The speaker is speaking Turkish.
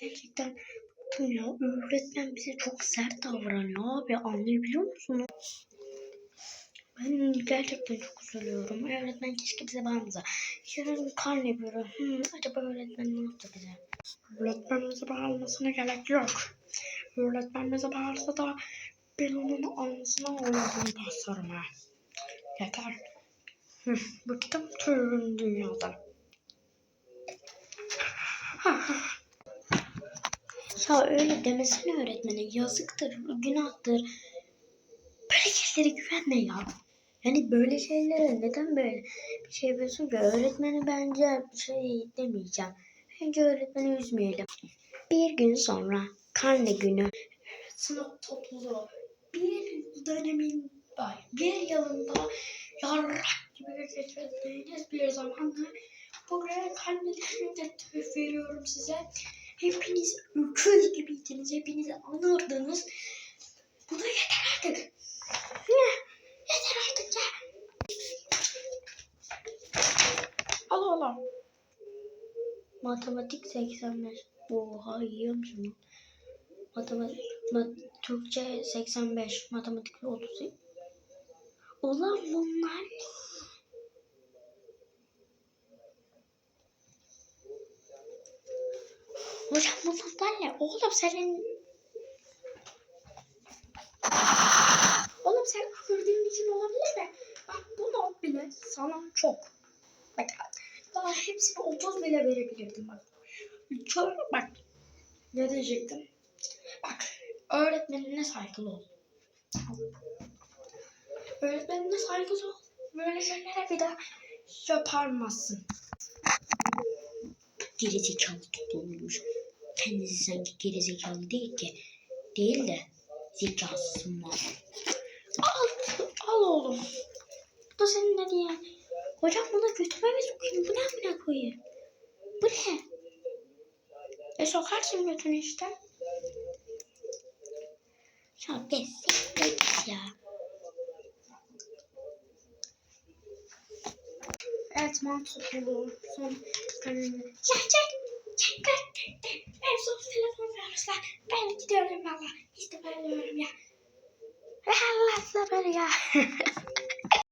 Gerçekten bıktım ya. Öğretmen bize çok sert davranıyor abi. Anlayabiliyor musunuz? Ben gerçekten çok üzülüyorum. Öğretmen keşke bize bağırmasa. Yarın karne yapıyorum. Hmm, acaba öğretmen ne yaptı bize? Öğretmen bize bağırmasına gerek yok. Öğretmen bize bağırsa da ben onun ağzına oynadığını basarım ha. Yeter. Bıktım tüm dünyadan. Ya öyle demesene öğretmene. Yazıktır, günahtır. Böyle şeylere güvenme ya. Yani böyle şeylere neden böyle bir şey yapıyorsun ki? Öğretmeni bence şey demeyeceğim. Bence öğretmeni üzmeyelim. Bir gün sonra karne günü. Sınıf topluluğu. Bir dönemin bir yılında yarrak gibi geçirdiğiniz bir zamanda buraya karnelerimi de veriyorum size. Hepiniz öküz gibiydiniz. Hepinizi anırdınız. Bu da yeter artık. Ne? Yeter artık ya. Al al. Matematik 85. Oha yiyor musun? Matematik, mat, Türkçe 85. Matematik 30. Ulan bunlar ne? Hocam bunlar ne? Oğlum senin... Oğlum sen kırdığın için olabilir mi? Bak bu not bile sana çok. Bak daha hepsini 30 bile verebilirdim bak. Çok, bak ne diyecektim? Bak öğretmenine saygılı ol. Öğretmenine saygılı ol. Böyle şeylere bir daha yaparmazsın. Gerizekalı toplumuymuş. Kendisi sanki gerizekalı değil ki. Değil de zekasızın var. Al, al oğlum. Bu da senin dediğin. Hocam buna götüme mi sokayım? Bu ne amına koyayım? Bu ne? E sokarsın götünü işte. Ya be siktir git ya. Evet man topluluğu son kararını. Ya çek. Çek çek çek. çek. Ben son telefon vermişler. Ben gidiyorum valla. İşte ben diyorum ya. Allah sabır ya.